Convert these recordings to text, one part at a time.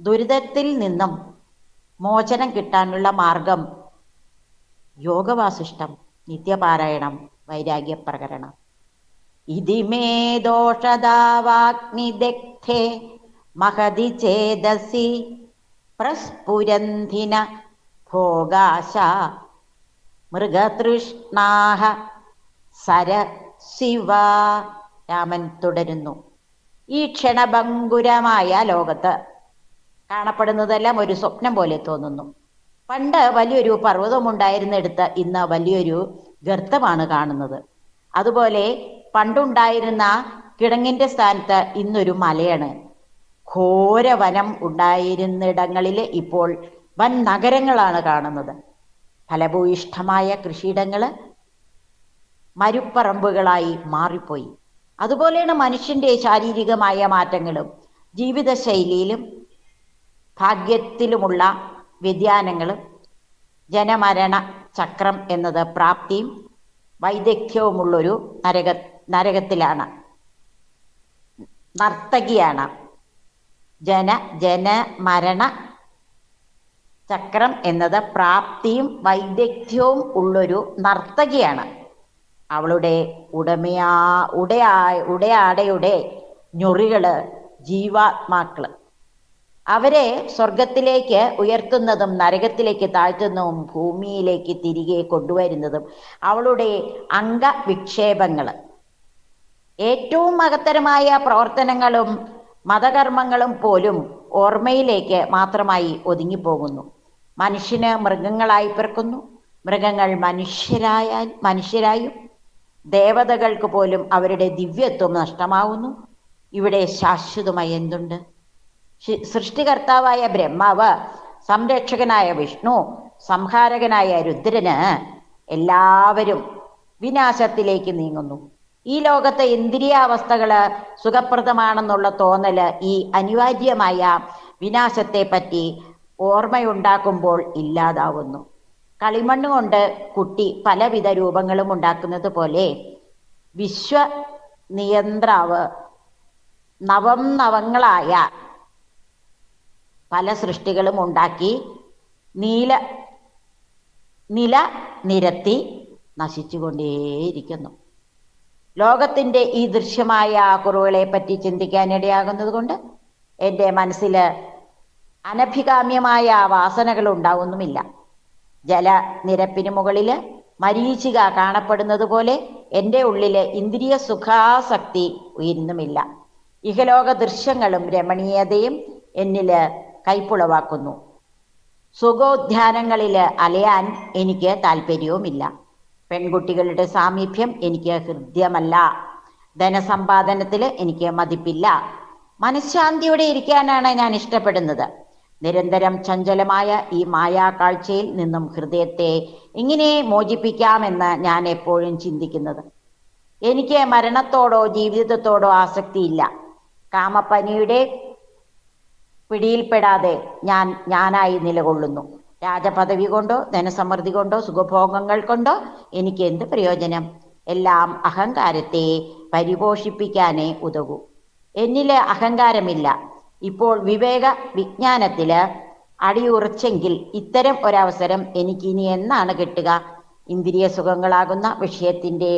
ദുരിതത്തിൽ നിന്നും മോചനം കിട്ടാനുള്ള മാർഗം യോഗവാസിഷ്ടം നിത്യപാരായണം വൈരാഗ്യ വൈരാഗ്യപ്രകരണം. ഇതിമേ ദോഷദാവാഗ്നിദഗ്ധേ മഹതി ചേതസി പ്രസ്ഫുരന്ധിന ഭോഗാശ മൃഗതൃഷ്ണാഹ സര ശിവ രാമൻ തുടരുന്നു. ഈ ക്ഷണഭങ്കുരമായ ലോകത്ത് കാണപ്പെടുന്നതെല്ലാം ഒരു സ്വപ്നം പോലെ തോന്നുന്നു. പണ്ട് വലിയൊരു പർവതമുണ്ടായിരുന്നിടത്ത് ഇന്ന് വലിയൊരു ഗർത്തമാണ് കാണുന്നത്. അതുപോലെ പണ്ടുണ്ടായിരുന്ന കിടങ്ങിന്റെ സ്ഥാനത്ത് ഇന്നൊരു മലയാണ്. ഘോരവനം ഉണ്ടായിരുന്നിടങ്ങളിൽ ഇപ്പോൾ വൻ നഗരങ്ങളാണ് കാണുന്നത്. ഫലഭൂയിഷ്ഠമായ കൃഷിയിടങ്ങൾ മരുപ്പറമ്പുകളായി മാറിപ്പോയി. അതുപോലെയാണ് മനുഷ്യന്റെ ശാരീരികമായ മാറ്റങ്ങളും ജീവിതശൈലിയിലും ഭാഗ്യത്തിലുമുള്ള വ്യതിയാനങ്ങളും ജനമരണ ചക്രം എന്നത് പ്രാപ്തിയും വൈദഗ്ധ്യവുമുള്ളൊരു നരക നരകത്തിലാണ്. നർത്തകിയാണ് ജന ജന മരണ ചക്രം എന്നത് പ്രാപ്തിയും വൈദഗ്ധ്യവും ഉള്ളൊരു നർത്തകിയാണ്. അവളുടെ ഉടമയാ ഉടയാ ഉടയാടയുടെ ഞൊറികൾ ജീവാത്മാക്കൾ. അവരെ സ്വർഗത്തിലേക്ക് ഉയർത്തുന്നതും നരകത്തിലേക്ക് താഴ്ത്തുന്നതും ഭൂമിയിലേക്ക് തിരികെ കൊണ്ടുവരുന്നതും അവളുടെ അംഗവിക്ഷേപങ്ങൾ. ഏറ്റവും മഹത്തരമായ പ്രവർത്തനങ്ങളും മതകർമ്മങ്ങളും പോലും ഓർമ്മയിലേക്ക് മാത്രമായി ഒതുങ്ങിപ്പോകുന്നു. മനുഷ്യന് മൃഗങ്ങളായി പിറക്കുന്നു. മൃഗങ്ങൾ മനുഷ്യരായാൽ മനുഷ്യരായും. ദേവതകൾക്ക് പോലും അവരുടെ ദിവ്യത്വം നഷ്ടമാവുന്നു. ഇവിടെ ശാശ്വതമായി എന്തുണ്ട്? സൃഷ്ടികർത്താവായ ബ്രഹ്മാവ് സംരക്ഷകനായ വിഷ്ണു സംഹാരകനായ രുദ്രന് എല്ലാവരും വിനാശത്തിലേക്ക് നീങ്ങുന്നു. ഈ ലോകത്തെ ഇന്ദ്രിയാവസ്ഥകൾ സുഖപ്രദമാണെന്നുള്ള തോന്നൽ ഈ അനിവാര്യമായ വിനാശത്തെ പറ്റി ഓർമ്മയുണ്ടാക്കുമ്പോൾ ഇല്ലാതാവുന്നു. കളിമണ്ണ് കൊണ്ട് കുട്ടി പലവിധ രൂപങ്ങളും ഉണ്ടാക്കുന്നത് പോലെ വിശ്വ നിയന്ത്രാവ് നവം നവങ്ങളായ പല സൃഷ്ടികളും ഉണ്ടാക്കി നീല നില നിരത്തി നശിച്ചുകൊണ്ടേയിരിക്കുന്നു. ലോകത്തിന്റെ ഈ ദൃശ്യമായ കുറവുകളെ പറ്റി ചിന്തിക്കാനിടയാകുന്നത് കൊണ്ട് എന്റെ മനസ്സിൽ അനഭികാമ്യമായ വാസനകൾ ഉണ്ടാവുന്നുമില്ല. ജലനിരപ്പിന് മുകളിൽ മരീചിക കാണപ്പെടുന്നത് പോലെ എന്റെ ഉള്ളിലെ ഇന്ദ്രിയ സുഖാസക്തി ഉയരുന്നുമില്ല. ഇഹലോക ദൃശ്യങ്ങളും രമണീയതയും എന്നിൽ കൈപ്പുളവാക്കുന്നു. സുഖോദ്യാനങ്ങളിൽ അലയാൻ എനിക്ക് താല്പര്യവുമില്ല. പെൺകുട്ടികളുടെ സാമീപ്യം എനിക്ക് ഹൃദ്യമല്ല. ധനസമ്പാദനത്തിൽ എനിക്ക് മതിപ്പില്ല. മനഃശാന്തിയോടെ ഇരിക്കാനാണ് ഞാൻ ഇഷ്ടപ്പെടുന്നത്. നിരന്തരം ചഞ്ചലമായ ഈ മായാ കാഴ്ചയിൽ നിന്നും ഹൃദയത്തെ എങ്ങനെ മോചിപ്പിക്കാമെന്ന് ഞാൻ എപ്പോഴും ചിന്തിക്കുന്നത്. എനിക്ക് മരണത്തോടോ ജീവിതത്തോടോ ആസക്തിയില്ല. കാമപ്പനിയുടെ പിടിയിൽപ്പെടാതെ ഞാൻ ഞാനായി നിലകൊള്ളുന്നു. രാജപദവി കൊണ്ടോ ധനസമൃദ്ധി കൊണ്ടോ സുഖഭോഗങ്ങൾ കൊണ്ടോ എനിക്ക് എന്ത് പ്രയോജനം? എല്ലാം അഹങ്കാരത്തെ പരിപോഷിപ്പിക്കാനേ ഉതകൂ. എന്നിലെ അഹങ്കാരമില്ല. ഇപ്പോൾ വിവേക വിജ്ഞാനത്തിൽ അടിയുറച്ചെങ്കിൽ ഇത്തരം ഒരവസരം എനിക്ക് ഇനി എന്നാണ് കിട്ടുക? ഇന്ദ്രിയ സുഖങ്ങളാകുന്ന വിഷയത്തിന്റെ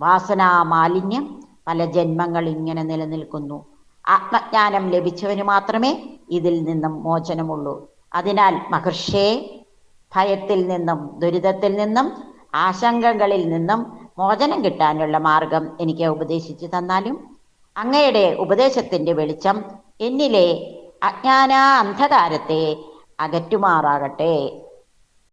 വാസനാ മാലിന്യം പല ജന്മങ്ങൾ ഇങ്ങനെ നിലനിൽക്കുന്നു. ആത്മജ്ഞാനം ലഭിച്ചവന് മാത്രമേ ഇതിൽ നിന്നും മോചനമുള്ളൂ. അതിനാൽ മഹർഷേ ഭയത്തിൽ നിന്നും ദുരിതത്തിൽ നിന്നും ആശങ്കകളിൽ നിന്നും മോചനം കിട്ടാനുള്ള മാർഗം എനിക്ക് ഉപദേശിച്ചു തന്നാലും അങ്ങയുടെ ഉപദേശത്തിന്റെ വെളിച്ചം എന്നിലെ അജ്ഞാന അന്ധകാരത്തെ അകറ്റുമാറാകട്ടെ.